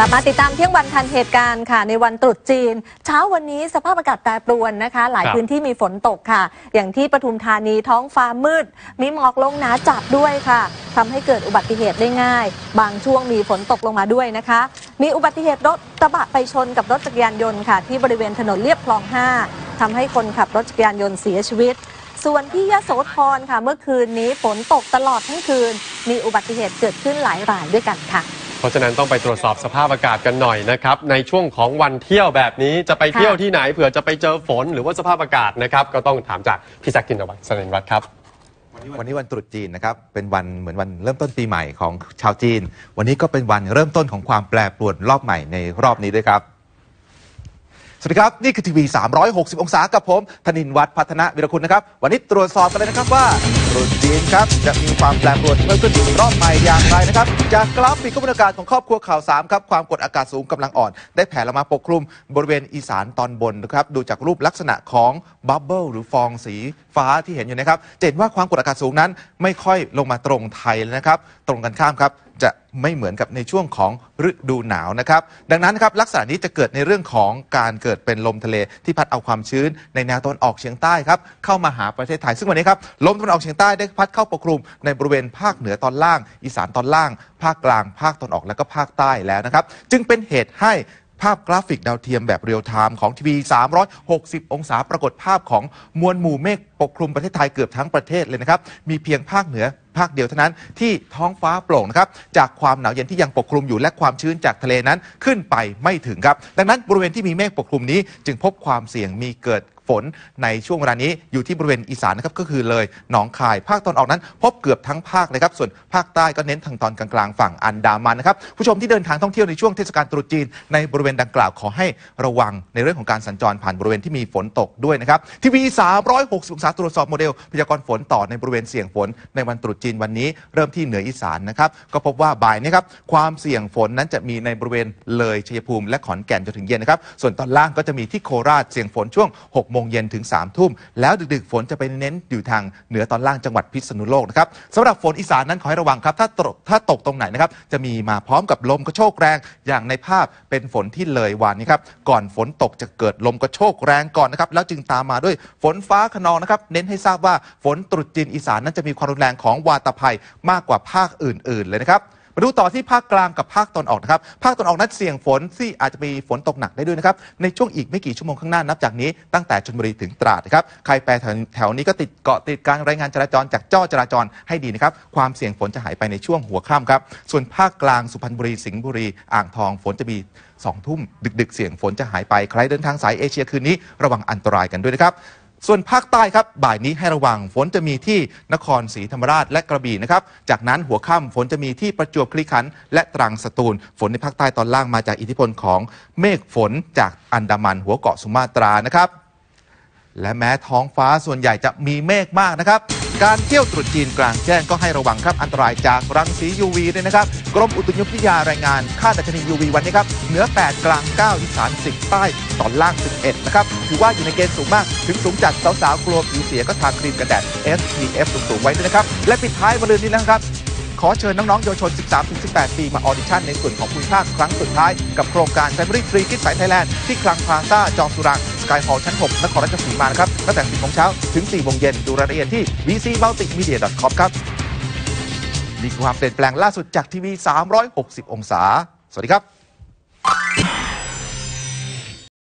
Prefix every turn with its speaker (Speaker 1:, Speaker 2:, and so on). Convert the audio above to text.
Speaker 1: ลับมาติดตามเที่ยงวันทันเหตุการณ์ค่ะ ในวันตรุษจีน เช้าวันนี้สภาพอากาศแปรปรวนนะคะ หลาย
Speaker 2: ครับ
Speaker 1: พื้นที่มีฝนตกค่ะ อย่างที่ปทุมธานีท้องฟ้ามืด มีหมอกลงหนาจัดด้วยค่ะทำให้เกิดอุบัติเหตุได้ง่าย บางช่วงมีฝนตกลงมาด้วยนะคะ มีอุบัติเหตุรถกระบะไปชนกับรถจักรยานยนต์ค่ะ ที่บริเวณถนนเลียบคลอง 5ทำให้คนขับรถจักรยานยนต์เสียชีวิตส่วนที่ยโสธรค่ะ เมื่อคืนนี้ฝนตกตลอดทั้งคืน มีอุบัติเหตุเกิดขึ้นหลายรายด้วยกันค่ะ
Speaker 2: เพ ราะฉะนั้นต้องไปตรวจสอบสภาพอากาศกันหน่อยนะครับ ในช่วงของวันเที่ยวแบบนี้จะไปเที่ยวที่ไหนเผื่อจะไปเจอฝนหรือว่าสภาพอากาศนะครับก็ต้องถามจากพี่แซกจินวัฒน์สนินวัฒน์ครับ
Speaker 3: วันนี้วันตรุษจีนนะครับ เป็นวันเหมือนวันเริ่มต้นปีใหม่ของชาวจีน วันนี้ก็เป็นวันเริ่มต้นของความแปรปรวนรอบใหม่ในรอบนี้ด้วยครับ สวัสดีครับ นี่คือทีวี 360 องศากับผมธนินวัฒน์พัฒนาวิรคุณนะครับ วันนี้ตรวจสอบกันเลยนะครับว่า รุนจีนครับจะมีความแปรปรวนเพิ่มขึ้นรอบใหม่อย่างไรนะครับ จากกราฟิกข้อมูลอากาศของครอบครัวข่าวสามครับความกดอากาศสูงกำลังอ่อน ได้แผ่ลงมาปกคลุมบริเวณอีสานตอนบนนะครับดูจากรูปลักษณะของบับเบิลหรือฟองสี ฟ้าที่เห็นอยู่นะครับจะเห็นว่าความกดอากาศสูงนั้นไม่ค่อยลงมาตรงไทยเลยนะครับ ตรงกันข้ามครับจะไม่เหมือนกับในช่วงของฤดูหนาวนะครับ ดังนั้นครับลักษณะนี้จะเกิดในเรื่องของการเกิดเป็นลมทะเลที่พัดเอาความชื้นในแนวตะวันออกเฉียงใต้ครับเข้ามาหาประเทศไทยซึ่งวันนี้ครับลมตะวันออกเฉียงใต้ได้พัดเข้าปกคลุมในบริเวณภาคเหนือตอนล่าง อีสานตอนล่าง ภาคกลาง ภาคตะวันออกและก็ภาคใต้แล้วนะครับ จึงเป็นเหตุให้ภาพกราฟิกดาวเทียมแบบเรียลไทม์ของทีวี 360 องศาปรากฏภาพของมวลหมู่เมฆ กคลุมประเทศไทยเกือบทั้งประเทศเลยนะครับ มีเพียงภาคเหนือภาคเดียวเท่านั้นที่ท้องฟ้าโปร่งนะครับจากความหนาวเย็นที่ยังปกคลุมอยู่และความชื้นจากทะเลนั้นขึ้นไปไม่ถึงครับ ดังนั้นบริเวณที่มีเมฆปกคลุมนี้ จึงพบความเสี่ยงมีเกิดฝนในช่วงเวลานี้อยู่ที่บริเวณอีสานนะครับก็คือเลยหนองคาย ภาคตอนออกนั้น พบเกือบทั้งภาคเลยครับ ส่วนภาคใต้ก็เน้นทางตอนกลางๆฝั่งอันดามันนะครับผู้ชมที่เดินทางท่องเที่ยวในช่วงเทศกาลตรุษจีน ในบริเวณดังกล่าวขอให้ระวังในเรื่องของการสัญจรผ่านบริเวณที่มีฝนตกด้วยนะครับทีวี360องศาตรวจสอบโมเดลพยากรณ์ฝนต่อในบริเวณเสี่ยงฝนในวันตรุษจีนวันนี้เริ่มที่เหนืออีสานนะครับก็พบว่าบ่ายนี้ครับความเสี่ยงฝนนั้นจะมีในบริเวณเลยชัยภูมิและขอนแก่นจนถึงเย็นนะครับส่วนตอนล่างก็จะมีที่โคราชเสี่ยงฝนช่วง6โมงเย็นถึง3ทุ่มแล้วดึกๆฝนจะไปเน้นอยู่ทางเหนือตอนล่างจังหวัดพิษณุโลกนะครับสำหรับฝนอีสานนั้นขอให้ระวังครับถ้าตกถ้าตกตรงไหนนะครับจะมีมาพร้อมกับลมกระโชกแรง อย่างในภาพเป็นฝนที่เลยวานนี้ครับก่อนฝนตกจะเกิดลมกระโชกแรงก่อนนะครับแล้วจึงตามมาด้วยฝนฟ้าขนองนะครับเน้นให้ทราบว่าฝนตรุษจีนอีสานนั้นจะมีความรุนแรงของวาตภัยมากกว่าภาคอื่น ๆ เลยนะครับมาดูต่อที่ภาคกลางกับภาคตอนออกนะครับ ภาคตอนออกนั้นเสี่ยงฝนที่อาจจะมีฝนตกหนักได้ด้วยนะครับ ในช่วงอีกไม่กี่ชั่วโมงข้างหน้านับจากนี้ตั้งแต่ชลบุรีถึงตราดนะครับ ใครไปแถวแถวนี้ก็ติดเกาะติดการรายงานจราจรจากจ้อจราจรให้ดีนะครับ ความเสี่ยงฝนจะหายไปในช่วงหัวค่ำครับ ส่วนภาคกลางสุพรรณบุรีสิงห์บุรีอ่างทองฝนจะมีสองทุ่มดึก ๆ เสี่ยงฝนจะหายไป ใครเดินทางสายเอเชียคืนนี้ระวังอันตรายกันด้วยนะครับ ส่วนภาคใต้ครับบ่ายนี้ให้ระวังฝนจะมีที่นครศรีธรรมราชและกระบี่นะครับ จากนั้นหัวค่ำฝนจะมีที่ประจวบคลีขันธ์และตรังสตูล ฝนในภาคใต้ตอนล่างมาจากอิทธิพลของเมฆฝนจากอันดามันหัวเกาะสุมาตรานะครับ และแม้ท้องฟ้าส่วนใหญ่จะมีเมฆมากนะครับ การเที่ยวตรุษจีนกลางแจ้งก็ให้ระวังครับอันตรายจากรังสี UV ด้วยนะครับ กรมอุตุนิยมวิทยารายงาน ค่าดัชนี UV วันนี้ครับ เหนือ 8 กลาง 9 อีสาน 10 ใต้ ตอนล่าง 11 นะครับ ถือว่าอยู่ในเกณฑ์สูงมาก ถึงสูงจัดสาวๆ กลัวผิวเสียก็ทาครีมกันแดด SPF สูงๆไว้ด้วยนะครับ และปิดท้ายวันนี้นะครับ ขอเชิญน้องๆเยาวชน 13-18 ปีมาออดิชั่นในส่วนของภูมิภาคครั้งสุดท้าย กับโครงการ Family Tree Kids สายไทยแลนด์ที่คลังพลาซ่าจอมสุรังสกายฮอลล์ชั้น 6 นครราชสีมานะครับตั้งแต่ 10โมงเช้าถึง 4 โมงเย็นดูรายละเอียดที่ vcmultimedia.com ครับนี่คือความเปลี่ยนแปลงล่าสุดจากทีวี 360 องศา สวัสดีครับ